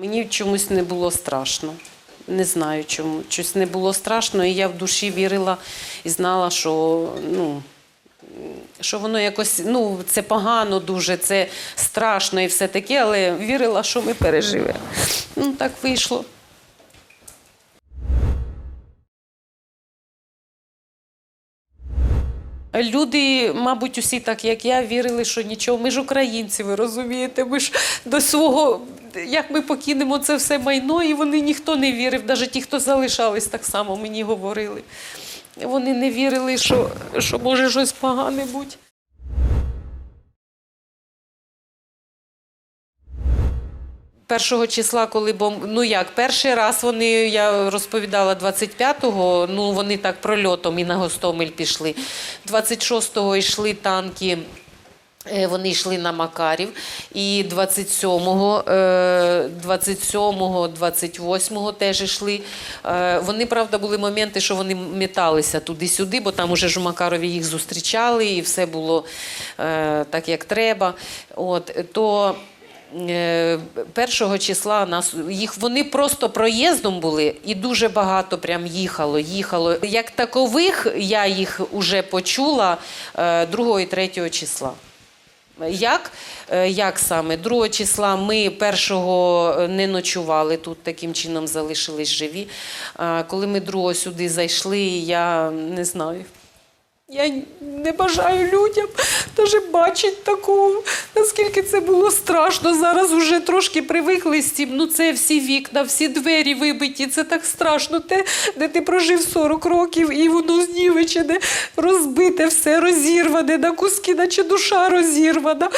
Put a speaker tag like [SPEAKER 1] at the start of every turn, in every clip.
[SPEAKER 1] Мені чомусь не було страшно. Не знаю чому. Щось не було страшно, і я в душі вірила і знала, що ну, що воно якось ну, це погано дуже, це страшно і все таке, але вірила, що ми переживемо. Ну, так вийшло. Люди, мабуть, усі так, як я, вірили, що нічого. Ми ж українці, ви розумієте? Ми ж до свого, як ми покинемо це все майно, і вони ніхто не вірив. Навіть ті, хто залишались, так само мені говорили. Вони не вірили, що, що може щось погане бути. Першого числа, коли бомб... ну як, перший раз вони, я розповідала 25-го, ну вони так прольотом і на Гостомель пішли. 26-го йшли танки. е, Вони йшли на Макарів, і 27-го, е, 27-го, 28-го теж йшли. Е, Вони, правда, були моменти, що вони металися туди-сюди, бо там уже ж у Макарові їх зустрічали, і все було е, так, як треба. От, то Першого числа нас їх вони просто проїздом були і дуже багато прям їхало. Їхало. Як такових я їх вже почула 2 і 3 числа. Як? Е, Як саме? 2 числа ми першого не ночували тут, таким чином залишились живі. Коли ми другого сюди зайшли, я не знаю. Я не бажаю людям навіть бачити такого, наскільки це було страшно. Зараз вже трошки привикли з. Ну це всі вікна, всі двері вибиті. Це так страшно. Те, де ти прожив 40 років, і воно знівечене, розбите, все розірване, на куски, наче душа розірвана.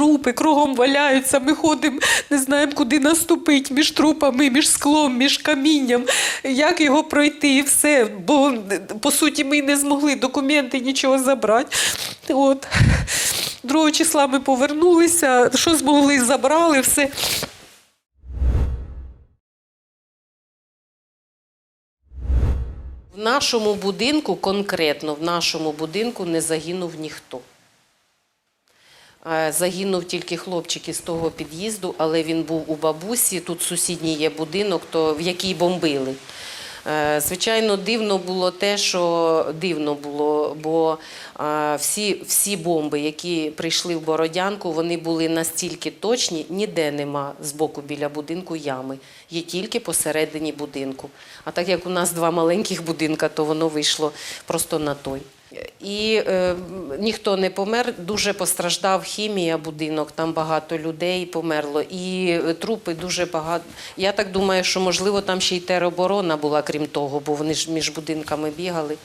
[SPEAKER 1] Трупи кругом валяються, ми ходимо, не знаємо, куди наступити, між трупами, між склом, між камінням, як його пройти і все. Бо, по суті, ми не змогли документи нічого забрати. От. 2 числа ми повернулися, що змогли, забрали все. В нашому будинку, конкретно в нашому будинку, не загинув ніхто. Е, Загинув тільки хлопчик із того під'їзду, але він був у бабусі. Тут сусідній є будинок, то, в який бомбили. Е, Звичайно, дивно було те, що дивно було, бо е, всі, всі бомби, які прийшли в Бородянку, вони були настільки точні, ніде нема з боку біля будинку ями, є тільки посередині будинку. А так як у нас два маленьких будинка, то воно вийшло просто на той. І е, ніхто не помер, дуже постраждав хімія, будинок, там багато людей померло. І е, трупи дуже багато. Я так думаю, що можливо там ще й тероборона була, крім того, бо вони ж між будинками бігали.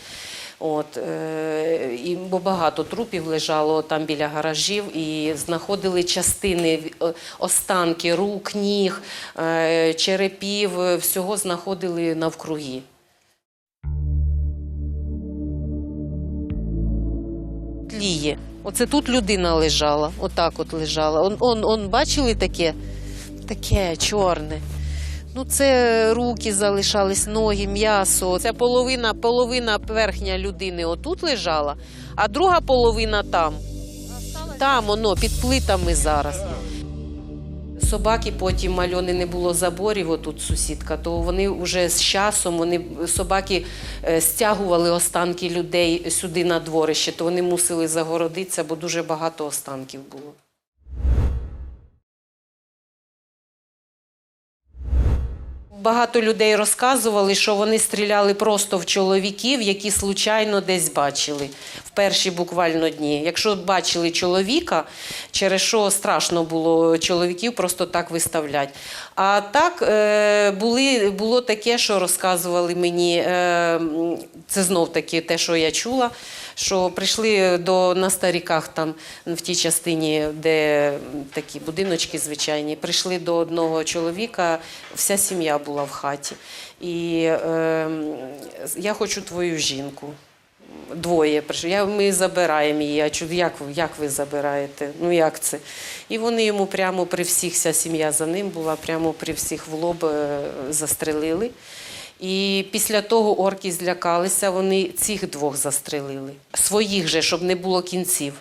[SPEAKER 1] От, е, і, бо багато трупів лежало там біля гаражів і знаходили частини, е, останки рук, ніг, е, черепів, е, всього знаходили навкруги. Тліє. Оце тут людина лежала, отак от лежала. Он, он, он бачили таке? Таке чорне. Ну, це руки залишались, ноги, м'ясо. Це половина, половина верхня людини отут лежала, а друга половина там. Там воно під плитами зараз. Собаки потім мальони не було заборів, отут сусідка, то вони вже з часом вони собаки е, стягували останки людей сюди на дворище, то вони мусили загородитися, бо дуже багато останків було. Багато людей розказували, що вони стріляли просто в чоловіків, які случайно десь бачили в перші буквально дні. Якщо бачили чоловіка, через що страшно було чоловіків просто так виставляти. А так е, були, було таке, що розказували мені, е, це знов таки те, що я чула, що прийшли до на старіках там в тій частині, де такі будиночки звичайні, прийшли до одного чоловіка, вся сім'я була в хаті. І е, я хочу твою жінку. Двоє. Я, ми забираємо її. А як, як ви забираєте? Ну як це? І вони йому прямо при всіх, вся сім'я за ним була, прямо при всіх в лоб е, застрелили. І після того орки злякалися, вони цих двох застрелили. Своїх же, щоб не було кінців.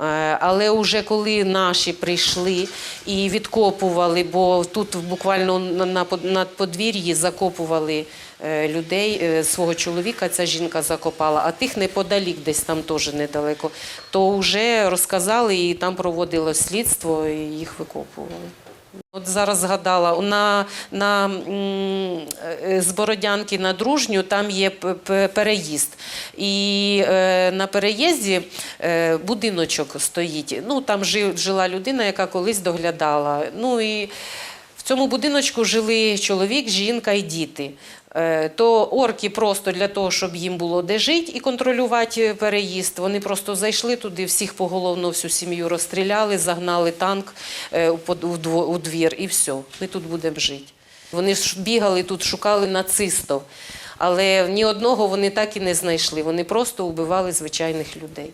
[SPEAKER 1] Е, Але вже коли наші прийшли і відкопували, бо тут буквально на, на, под- подвір'ї закопували е, людей, е, свого чоловіка ця жінка закопала, а тих неподалік, десь там теж недалеко, то вже розказали і там проводилось слідство, і їх викопували. От зараз згадала, на, на, е, з Бородянки на Дружню там є переїзд. І е, на переїзді е, будиночок стоїть. Ну, там жи- жила людина, яка колись доглядала. Ну, і цьому будиночку жили чоловік, жінка і діти. Е, То орки просто для того, щоб їм було де жити і контролювати переїзд, вони просто зайшли туди, всіх поголовно, всю сім'ю розстріляли, загнали танк е, у двір і все, ми тут будемо жити. Вони бігали тут, шукали нацистів, але ні одного вони так і не знайшли. Вони просто вбивали звичайних людей.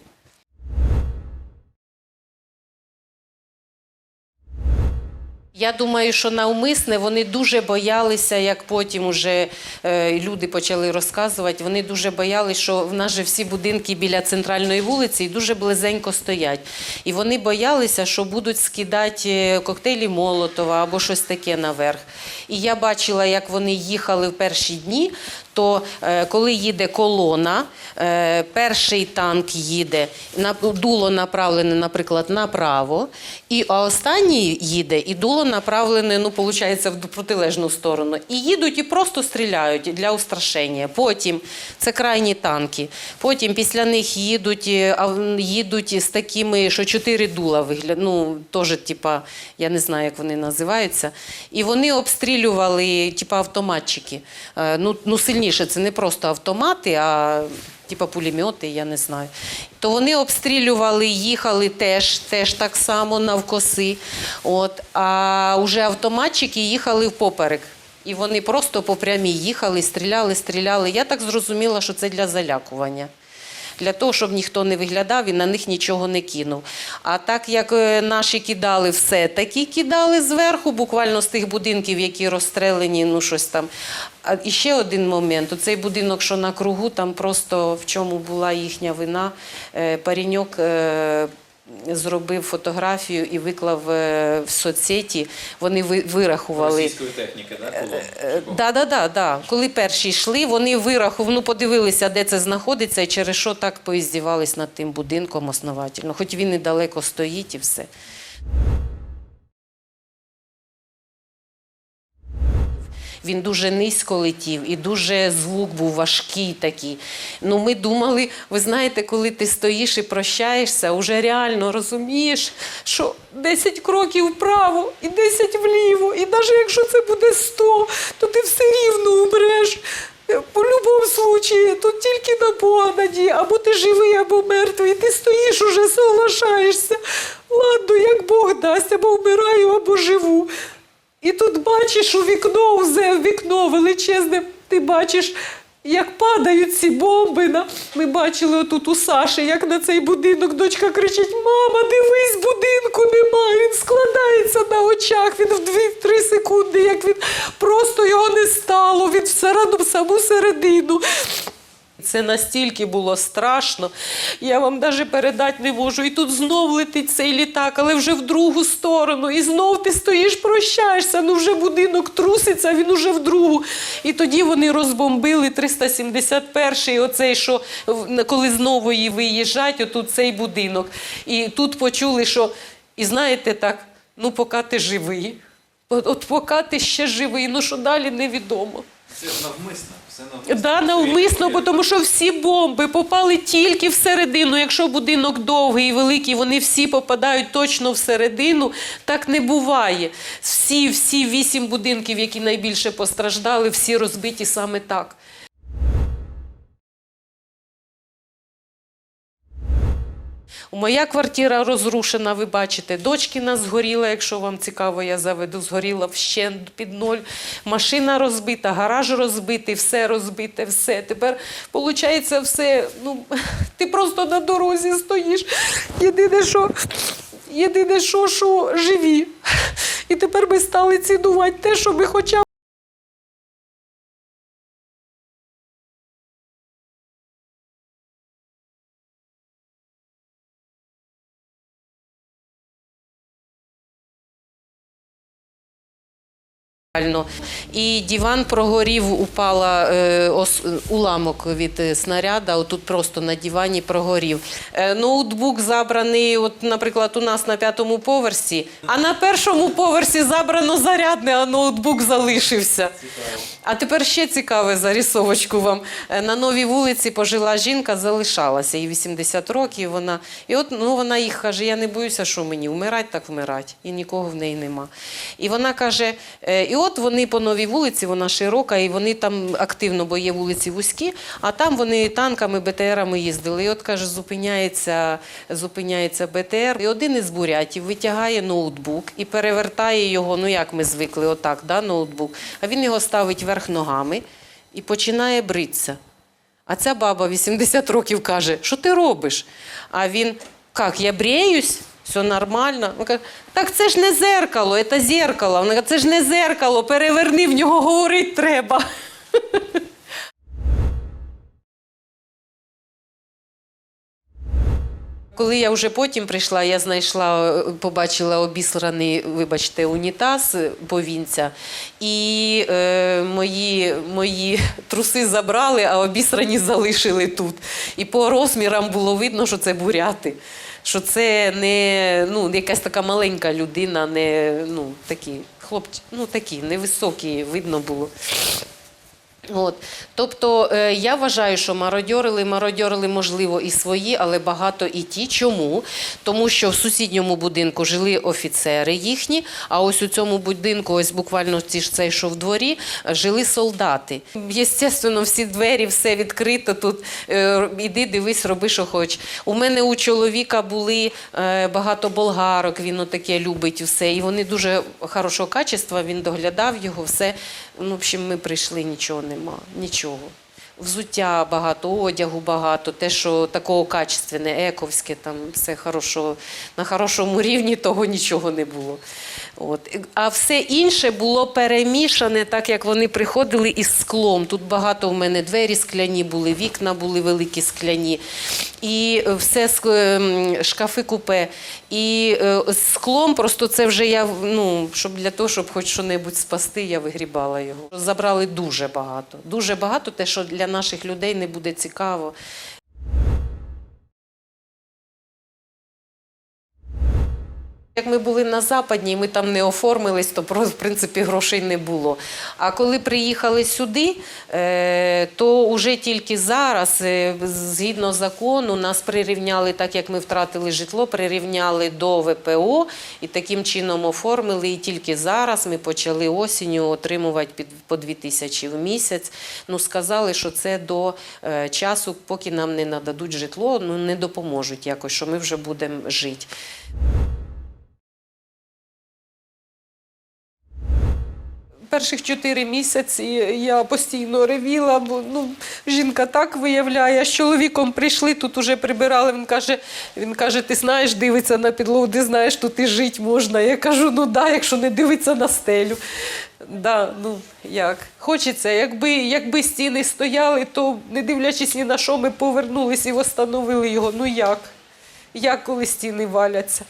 [SPEAKER 1] Я думаю, що навмисне вони дуже боялися, як потім уже е, люди почали розказувати. Вони дуже боялися, що в нас же всі будинки біля центральної вулиці і дуже близенько стоять. І вони боялися, що будуть скидати е, коктейлі Молотова або щось таке наверх. І я бачила, як вони їхали в перші дні. То е, коли їде колона, е, перший танк їде, дуло направлене, наприклад, направо, і а останній їде, і дуло направлене, ну, виходить, в протилежну сторону. І їдуть і просто стріляють для устрашення. Потім це крайні танки. Потім після них їдуть, е, з такими, що чотири дула вигляд, ну, теж, я не знаю, як вони називаються. І вони обстрілювали, типа, автоматчики. Ну, ну сильніше, це не просто автомати, а типа пулемети, я не знаю. То вони обстрілювали, їхали теж, теж так само навкоси. От, а вже автоматчики їхали впоперек. І вони просто по прямій їхали, стріляли, стріляли. Я так зрозуміла, що це для залякування. Для того, щоб ніхто не виглядав і на них нічого не кинув. А так як е, наші кидали все, такі кидали зверху, буквально з тих будинків, які розстрелені, ну щось там. А і ще один момент: оцей будинок, що на кругу, там просто в чому була їхня вина. Е, Паріньок е, зробив фотографію і виклав е, в соцсеті. Вони ви- вирахували.
[SPEAKER 2] Російської техніки, так? Було?
[SPEAKER 1] Е, Да, да, да, да. Коли перші йшли, вони вирахували, ну, подивилися, де це знаходиться, і через що так поіздівались над тим будинком основательно. Хоч він і далеко стоїть і все. Він дуже низько летів і дуже звук був важкий такий. Ну, ми думали, ви знаєте, коли ти стоїш і прощаєшся, вже реально розумієш, що 10 кроків вправо і 10 вліво. І навіть якщо це буде 100, то ти все рівно умреш. По будь-якому случаю, тут тільки на Бога або ти живий, або мертвий, ти стоїш уже, соглашаєшся. Ладно, як Бог дасть, або вмираю, або живу. Бачиш у вікно, узе вікно величезне, ти бачиш, як падають ці бомби. На... Ми бачили отут у Саші, як на цей будинок дочка кричить: Мама, дивись, будинку немає. Він складається на очах. Він в 2-3 секунди, як він просто його не стало, він все в саму середину. Це настільки було страшно, я вам навіть передати не можу. І тут знов летить цей літак, але вже в другу сторону. І знов ти стоїш, прощаєшся, ну вже будинок труситься, він уже в другу. І тоді вони розбомбили 371-й, оцей, що коли знову її виїжджать, отут цей будинок. І тут почули, що, і знаєте так, ну поки ти живий, от, от поки ти ще живий, ну що далі невідомо.
[SPEAKER 2] Це навмисно.
[SPEAKER 1] Да, навмисно, бо тому що всі бомби попали тільки всередину. Якщо будинок довгий і великий, вони всі попадають точно всередину. Так не буває. Всі, всі вісім будинків, які найбільше постраждали, всі розбиті саме так. Моя квартира розрушена, ви бачите. Дочкина згоріла, якщо вам цікаво, я заведу, згоріла вщент під ноль. Машина розбита, гараж розбитий, все розбите, все. Тепер, виходить, все, ну, ти просто на дорозі стоїш. Єдине, що, єдине, що, що живі. І тепер ми стали цінувати те, що ми хоча І диван прогорів, упала е, уламок від е, снаряда. Отут просто на дивані прогорів. Е, ноутбук забраний, от, наприклад, у нас на п'ятому поверсі, а на першому поверсі забрано зарядне, а ноутбук залишився. А тепер ще цікаве зарисовочку вам. На новій вулиці пожила жінка, залишалася, їй 80 років. Вона і от ну вона їх каже: я не боюся, що мені вмирать, так вмирать, і нікого в неї нема. І вона каже: і от вони по новій вулиці, вона широка, і вони там активно, бо є вулиці вузькі, а там вони танками, БТРами їздили. І от каже, зупиняється, зупиняється БТР. І один із бурятів витягає ноутбук і перевертає його. Ну як ми звикли, отак, да, ноутбук. А він його ставить вверх ногами і починає бритися. А ця баба 80 років каже, що ти робиш? А він, як, я бреюсь? Все нормально. Він каже, так це ж не зеркало, це зеркало. Вона каже, це ж не зеркало, переверни, в нього говорити треба. Коли я вже потім прийшла, я знайшла, побачила обісраний, вибачте, унітаз повінця, і е, мої, мої труси забрали, а обісрані залишили тут. І по розмірам було видно, що це буряти. Що це не ну, якась така маленька людина, не ну, такі хлопці, ну такі невисокі, видно було. От. Тобто е, я вважаю, що мародьорили, мародьорили, можливо, і свої, але багато і ті. Чому? Тому що в сусідньому будинку жили офіцери їхні, а ось у цьому будинку, ось буквально ті ж цей, що в дворі, жили солдати. Єстественно, всі двері, все відкрито тут. Е, Іди, дивись, роби, що хочеш. У мене у чоловіка були е, багато болгарок, він отаке любить все. І вони дуже хорошого качества, він доглядав його, все. Ну, в общем, ми прийшли, нічого нема, нічого. Взуття багато, одягу багато, те, що такого качественне, ековське, там все хорошо, на хорошому рівні того нічого не було. От. А все інше було перемішане, так як вони приходили із склом. Тут багато в мене двері скляні були, вікна були великі скляні, і все ем, шкафи купе. І е, з склом просто це вже я, ну, щоб для того, щоб хоч що-небудь спасти, я вигрібала його. Забрали дуже багато. Дуже багато, те, що для наших людей не буде цікаво. Як ми були на Западній, ми там не оформились, то в принципі грошей не було. А коли приїхали сюди, е, то вже тільки зараз, е, згідно закону, нас прирівняли, так як ми втратили житло, прирівняли до ВПО і таким чином оформили. І тільки зараз ми почали осінню отримувати по 2 тисячі в місяць. Ну сказали, що це до е, часу, поки нам не нададуть житло, ну не допоможуть якось, що ми вже будемо жити. Перших чотири місяці я постійно ревіла, бо ну, жінка так виявляє. З чоловіком прийшли, тут уже прибирали. Він каже, він каже, ти знаєш, дивиться на підлогу, ти знаєш, тут і жити можна. Я кажу, ну да, якщо не дивиться на стелю. Да, ну як? Хочеться, якби, якби стіни стояли, то не дивлячись ні на що, ми повернулись і встановили його. Ну як? Як коли стіни валяться?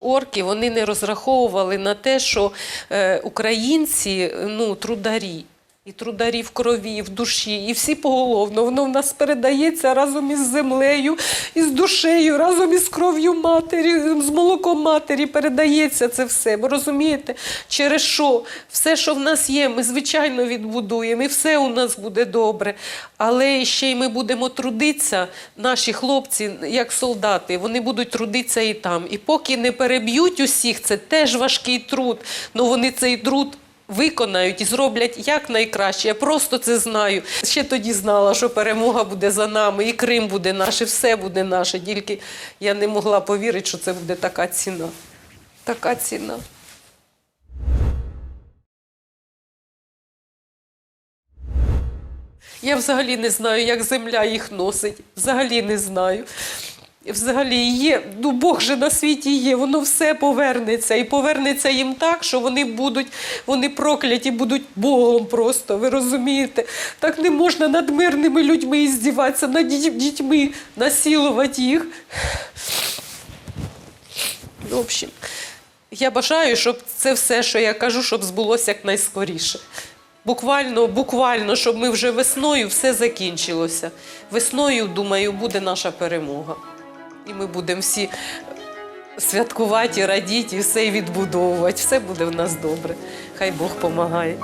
[SPEAKER 1] Орки вони не розраховували на те, що е, українці ну, трударі. І трударі в крові, в душі, і всі поголовно. Воно в нас передається разом із землею, із душею, разом із кров'ю матері, з молоком матері передається це все. Ви розумієте, через що все, що в нас є, ми звичайно відбудуємо, і все у нас буде добре. Але ще й ми будемо трудитися, наші хлопці, як солдати, вони будуть трудитися і там. І поки не переб'ють усіх, це теж важкий труд. але вони цей труд виконають і зроблять як найкраще. Я просто це знаю. Ще тоді знала, що перемога буде за нами, і Крим буде наш, і все буде наше. Тільки я не могла повірити, що це буде така ціна. Така ціна. Я взагалі не знаю, як земля їх носить. Взагалі не знаю. Взагалі є, ну Бог же на світі є, воно все повернеться. І повернеться їм так, що вони будуть, вони прокляті, будуть Богом просто. Ви розумієте? Так не можна над мирними людьми іздіватися, над дітьми, насилувати їх. В общем, Я бажаю, щоб це все, що я кажу, щоб збулося якнайскоріше. Буквально, буквально, щоб ми вже весною все закінчилося. Весною, думаю, буде наша перемога. І ми будемо всі святкувати, радіти, і все відбудовувати. Все буде в нас добре. Хай Бог допомагає.